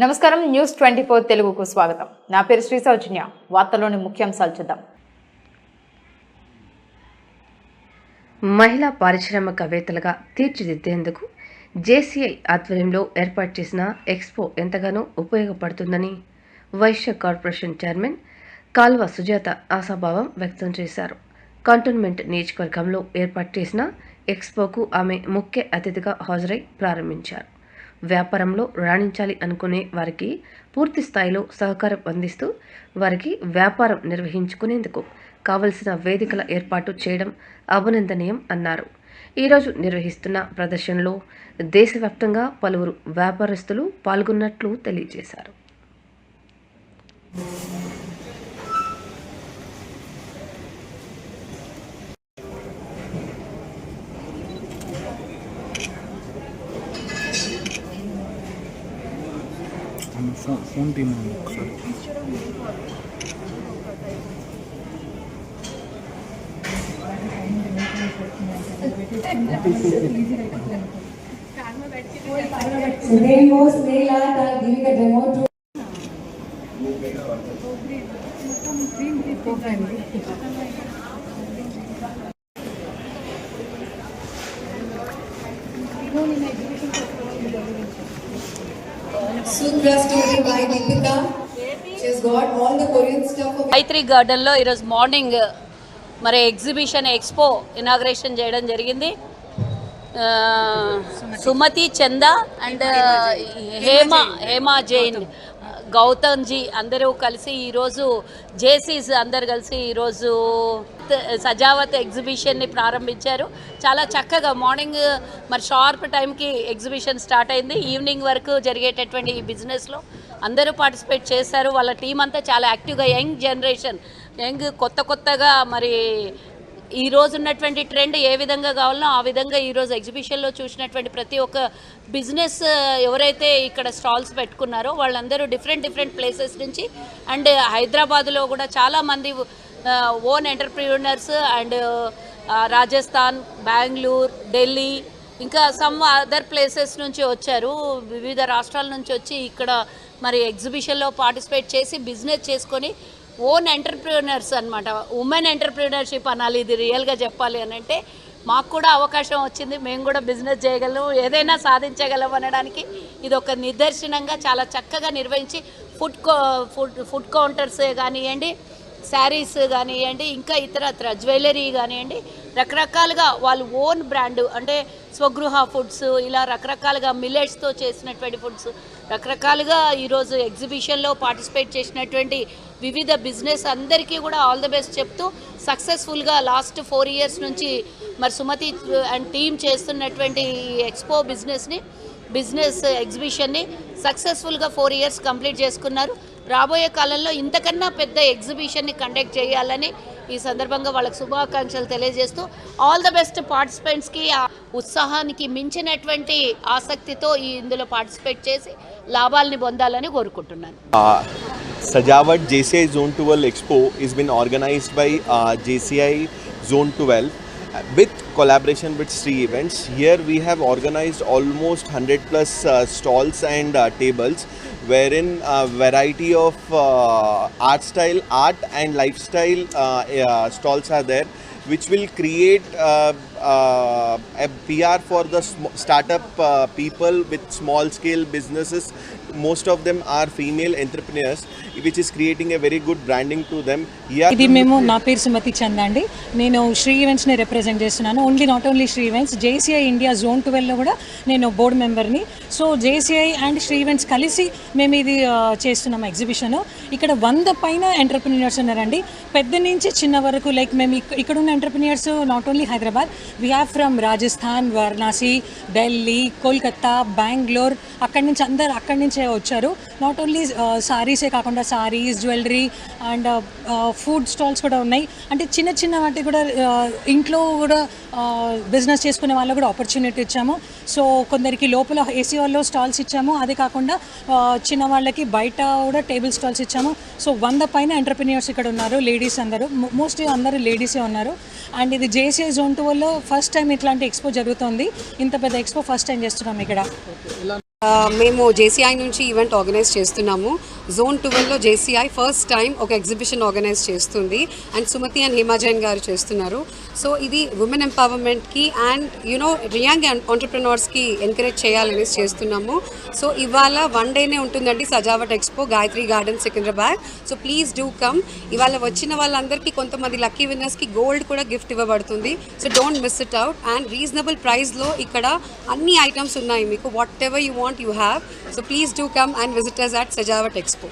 నమస్కారం. News twenty four తెలుగుకు స్వాగతం. నా పేరు శ్రీ సౌజన్య. వార్తలోని ముఖ్యాంశాలు చూద్దాం. మహిళా పారిశ్రామికవేత్తలుగా తీర్చిదిద్దేందుకు జేసీఐ ఆధ్వర్యంలో ఏర్పాటు చేసిన ఎక్స్పో ఎంతగానో ఉపయోగపడుతుందని వైశ్య కార్పొరేషన్ చైర్మన్ కాల్వ సుజాత ఆశాభావం వ్యక్తం చేశారు. కంటోన్మెంట్ నియోజకవర్గంలో ఏర్పాటు చేసిన ఎక్స్పోకు ఆమె ముఖ్య అతిథిగా హాజరై ప్రారంభించారు. వ్యాపారంలో రాణించాలి అనుకునే వారికి పూర్తి స్థాయిలో సహకారం అందిస్తూ వారికి వ్యాపారం నిర్వహించుకునేందుకు కావలసిన వేదికల ఏర్పాటు చేయడం అభినందనీయం అన్నారు. ఈరోజు నిర్వహిస్తున్న ప్రదర్శనలో దేశవ్యాప్తంగా పలువురు వ్యాపారస్తులు పాల్గొన్నట్లు తెలియజేశారు. ఫోన్ ఫోన్ టీమ్ ఒకసారి program story by Deepika. Got all the Korean stuff Gayatri గార్డెన్లో ఈరోజు మార్నింగ్ uh, మరి ఎగ్జిబిషన్ ఎక్స్పో ఇనాగ్రేషన్ చేయడం జరిగింది సుమతి చంద అండ్ హేమ హేమ జైన్ గౌతమ్ జీ అందరూ కలిసి ఈరోజు జేసీస్ అందరు కలిసి ఈరోజు సజావత్ ఎగ్జిబిషన్ని ప్రారంభించారు. చాలా చక్కగా మార్నింగ్ మరి షార్ప్ టైంకి ఎగ్జిబిషన్ స్టార్ట్ అయింది. ఈవినింగ్ వరకు జరిగేటటువంటి ఈ బిజినెస్లో అందరూ పార్టిసిపేట్ చేశారు. వాళ్ళ టీం అంతా చాలా యాక్టివ్గా యంగ్ జనరేషన్ యంగ్ కొత్త కొత్తగా మరి ఈ రోజు ఉన్నటువంటి ట్రెండ్ ఏ విధంగా కావాలనో ఆ విధంగా ఈరోజు ఎగ్జిబిషన్లో చూసినటువంటి ప్రతి ఒక్క బిజినెస్ ఎవరైతే ఇక్కడ స్టాల్స్ పెట్టుకున్నారో వాళ్ళందరూ డిఫరెంట్ డిఫరెంట్ ప్లేసెస్ నుంచి అండ్ హైదరాబాద్లో కూడా చాలామంది own entrepreneurs and Rajasthan Bengaluru Delhi ఇంకా సమ్ అదర్ ప్లేసెస్ నుంచి వచ్చారు. వివిధ రాష్ట్రాల నుంచి వచ్చి ఇక్కడ మరి ఎగ్జిబిషన్లో పార్టిసిపేట్ చేసి బిజినెస్ చేసుకొని ఓన్ ఎంటర్ప్రీనర్స్ అనమాట ఉమెన్ ఎంటర్ప్రీనర్షిప్ అనాలి ఇది రియల్గా చెప్పాలి అని అంటే మాకు కూడా అవకాశం వచ్చింది. మేము కూడా బిజినెస్ చేయగలం ఏదైనా సాధించగలం అనడానికి ఇది ఒక నిదర్శనంగా చాలా చక్కగా నిర్వహించి food co food food counters కానివ్వండి శారీస్ కానివ్వండి ఇంకా ఇతరత్ర జ్యువెలరీ కానివ్వండి రకరకాలుగా వాళ్ళు ఓన్ బ్రాండ్ అంటే స్వగృహ ఫుడ్స్ ఇలా రకరకాలుగా మిల్లెట్స్తో చేసినటువంటి ఫుడ్స్ రకరకాలుగా ఈరోజు ఎగ్జిబిషన్లో పార్టిసిపేట్ చేసినటువంటి వివిధ బిజినెస్ అందరికీ కూడా ఆల్ ద బెస్ట్ చెప్తూ సక్సెస్ఫుల్గా లాస్ట్ ఫోర్ ఇయర్స్ నుంచి మరి సుమతి అండ్ టీమ్ చేస్తున్నటువంటి ఎక్స్పో బిజినెస్ని బిజినెస్ ఎగ్జిబిషన్ని సక్సెస్ఫుల్గా ఫోర్ ఇయర్స్ కంప్లీట్ చేసుకున్నారు. రాబోయే కాలంలో ఇంతకన్నా పెద్ద ఎగ్జిబిషన్ని కండక్ట్ చేయాలని ఈ సందర్భంగా వాళ్ళకి శుభాకాంక్షలు తెలియజేస్తూ ఆల్ ద బెస్ట్ పార్టిసిపెంట్స్కి ఆ ఉత్సాహానికి మించినటువంటి ఆసక్తితో ఈ ఇందులో పార్టిసిపేట్ చేసి లాభాలని పొందాలని కోరుకుంటున్నాను. Sajawat JCI zone twelve expo is been organized by JCI zone twelve with collaboration with Shri events. Here we have organized almost hundred plus stalls and tables. Wherein a variety of uh, art style, art and lifestyle uh, uh, stalls are there which will create a PR for the startup uh, people with small scale businesses. Most of them are female entrepreneurs, which is creating a very good branding to them. ఇది మేము నా పేరు సుమతి చంద అండి. నేను శ్రీ ఈవెంట్స్ని represent చేస్తున్నాను. Only not only Shri events JCI India zone ట్వెల్వ్లో కూడా నేను board మెంబర్ని so JCI and Shri events కలిసి మేము ఇది ఆ, చేస్తున్నాం ఎగ్జిబిషన్ ఇక్కడ వంద పైన ఎంటర్ప్రినియర్స్ ఉన్నారండి. పెద్ద నుంచి చిన్న వరకు లైక్ మేము ఇక్- ఇక్కడ ఉన్న entrepreneurs not only Hyderabad we have from Rajasthan Varanasi Delhi Kolkata Bengaluru అక్కడి నుంచి అందరు అక్కడి నుంచే వచ్చారు. నాట్ ఓన్లీ సారీసే కాకుండా saris jewellery and food stalls కూడా ఉన్నాయి. అంటే చిన్న చిన్న వాటి కూడా uh, ఇంట్లో కూడా uh, బిజినెస్ చేసుకునే వాళ్ళకు కూడా ఆపర్చునిటీ ఇచ్చాము. సో కొందరికి లోపల ఏసీ వాళ్ళు స్టాల్స్ ఇచ్చాము. అదే కాకుండా uh, చిన్న వాళ్ళకి బయట కూడా టేబుల్ స్టాల్స్ ఇచ్చాము. సో వంద పైన ఎంటర్ప్రినియర్స్ ఇక్కడ ఉన్నారు లేడీస్ అందరూ. మోస్ట్లీ అందరూ లేడీసే ఉన్నారు. అండ్ ఇది జేసీఐ జోన్ టూ వల్ల ఫస్ట్ టైం ఇట్లాంటి ఎక్స్పో జరుగుతుంది. ఇంత పెద్ద ఎక్స్పో ఫస్ట్ టైం చేస్తున్నాం ఇక్కడ. మేము జేసీఐ నుంచి ఈవెంట్ ఆర్గనైజ్ చేస్తున్నాము. జోన్ ట్వెల్వ్లో జేసీఐ ఫస్ట్ టైం ఒక ఎగ్జిబిషన్ ఆర్గనైజ్ చేస్తుంది. అండ్ సుమతి అండ్ హిమాజైన్ గారు చేస్తున్నారు. సో ఇది ఉమెన్ ఎంపవర్మెంట్కి అండ్ యునో రియాంగ్ ఆంటర్ప్రినర్స్కి ఎంకరేజ్ చేయాలనేసి చేస్తున్నాము. సో ఇవాళ వన్ డేనే ఉంటుందండి Sajavat expo Gayatri garden Secunderabad. So please do come ఇవాళ వచ్చిన వాళ్ళందరికీ కొంతమంది లక్కీ విన్నర్స్కి గోల్డ్ కూడా గిఫ్ట్ ఇవ్వబడుతుంది. So don't miss it out and reasonable ప్రైస్లో ఇక్కడ అన్ని ఐటమ్స్ ఉన్నాయి మీకు. Whatever you want you have so please do come and visitors at Sajavat expo.